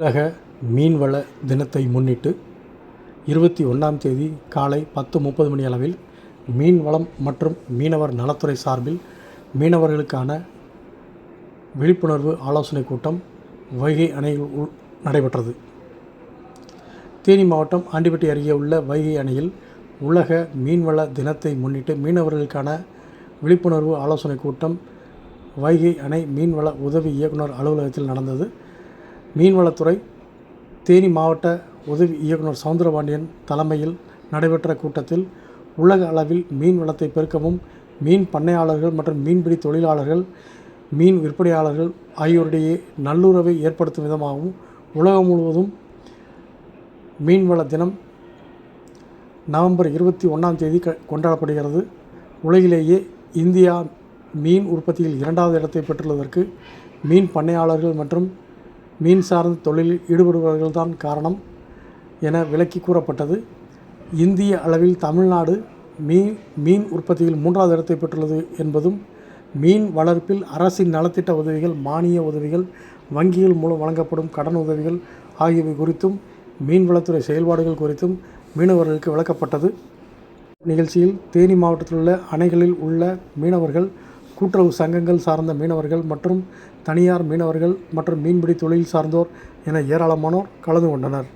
உலக மீன்வள தினத்தை முன்னிட்டு இருபத்தி ஒன்றாம் தேதி காலை பத்து முப்பது மணி அளவில் மீன்வளம் மற்றும் மீனவர் நலத்துறை சார்பில் மீனவர்களுக்கான விழிப்புணர்வு ஆலோசனைக் கூட்டம் வைகை அணையில் உ- நடைபெற்றது. தேனி மாவட்டம் ஆண்டிப்பட்டி அருகே உள்ள வைகை அணையில் உலக மீன்வள தினத்தை முன்னிட்டு மீனவர்களுக்கான விழிப்புணர்வு ஆலோசனைக் கூட்டம் வைகை அணை மீன்வள உதவி இயக்குனர் அலுவலகத்தில் நடந்தது. மீன்வளத்துறை தேனி மாவட்ட உதவி இயக்குனர் சவுந்தரபாண்டியன் தலைமையில் நடைபெற்ற கூட்டத்தில் உலக அளவில் மீன் வளத்தை பெருக்கவும் மீன் பண்ணையாளர்கள் மற்றும் மீன்பிடி தொழிலாளர்கள் மீன் விற்பனையாளர்கள் ஆகியோரிடையே நல்லுறவை ஏற்படுத்தும் விதமாகவும் உலகம் முழுவதும் மீன்வள தினம் நவம்பர் இருபத்தி ஒன்றாம் தேதி க கொண்டாடப்படுகிறது. உலகிலேயே இந்தியா மீன் உற்பத்தியில் இரண்டாவது இடத்தை பெற்றுள்ளதற்கு மீன் பண்ணையாளர்கள் மற்றும் மீன் சார்ந்த தொழிலில் ஈடுபடுபவர்கள்தான் காரணம் என விளக்கி கூறப்பட்டது. இந்திய அளவில் தமிழ்நாடு மீன் மீன் உற்பத்தியில் மூன்றாவது இடத்தை பெற்றுள்ளது என்பதும் மீன் வளர்ப்பில் அரசின் நலத்திட்ட உதவிகள் மானிய உதவிகள் வங்கிகள் மூலம் வழங்கப்படும் கடன் உதவிகள் ஆகியவை குறித்தும் மீன்வளத்துறை செயல்பாடுகள் குறித்தும் மீனவர்களுக்கு விளக்கப்பட்டது. நிகழ்ச்சியில் தேனி மாவட்டத்தில் உள்ள அணைகளில் உள்ள மீனவர்கள் கூட்டுறவு சங்கங்கள் சார்ந்த மீனவர்கள் மற்றும் தனியார் மீனவர்கள் மற்றும் மீன்பிடி தொழில் சார்ந்தோர் என ஏராளமானோர் கலந்து கொண்டனர்.